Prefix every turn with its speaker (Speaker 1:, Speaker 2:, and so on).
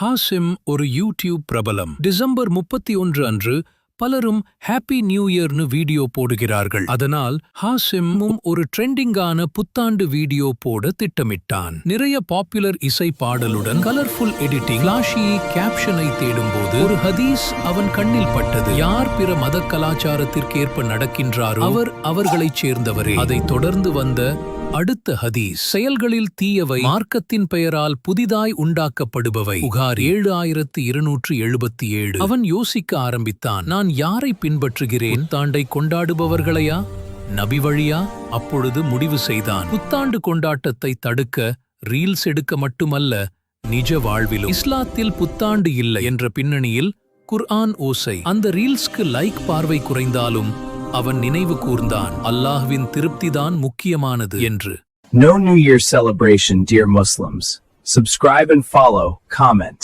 Speaker 1: ஹாசிம் ஒரு யூடியூப் பிரபலம். டிசம்பர் முப்பத்தி ஒன்று அன்று பலரும் ஹாப்பி நியூ இயர்னு வீடியோ போடுகிறார்கள். அதனால் ஹாசிம்மும் ஒரு ட்ரெண்டிங்கான புத்தாண்டு வீடியோ போட திட்டமிட்டான். நிறைய பாப்புலர் இசை பாடலுடன் கலர்ஃபுல் எடிட்டிங் லாஷி கேப்ஷனை தேடும்போது ஒரு ஹதீஸ் அவன் கண்ணில் பட்டது. யார் பிற மத கலாச்சாரத்திற்கேற்ப நடக்கின்றாரோ அவர் அவர்களைச் சேர்ந்தவரே. அதைத் தொடர்ந்து வந்த அடுத்த ஹதீஸ். செயல்களில் தீயவை மார்க்கத்தின் பெயரால் புதிதாய் உண்டாக்கப்படுபவை. புகார் ஏழு ஆயிரத்து இருநூற்று எழுபத்தி ஏழு அவன் யோசிக்க ஆரம்பித்தான் நான் யாரை பின்பற்றுகிறேன்? தாண்டை கொண்டாடுபவர்களையா? நபி வழியா? அப்பொழுது முடிவு செய்தான் புத்தாண்டு கொண்டாட்டத்தை தடுக்க ரீல்ஸ் எடுக்க மட்டுமல்ல நிஜ வாழ்விலும். இஸ்லாத்தில் புத்தாண்டு இல்லை என்ற பின்னணியில் குர்ஆன் ஓசை. அந்த ரீல்ஸ்க்கு லைக் பார்வை குறைந்தாலும் அவன் நினைவு கூர்ந்தான் அல்லாஹ்வின் திருப்திதான் முக்கியமானது என்று
Speaker 2: No New Year celebration, dear Muslims. Subscribe and follow, comment.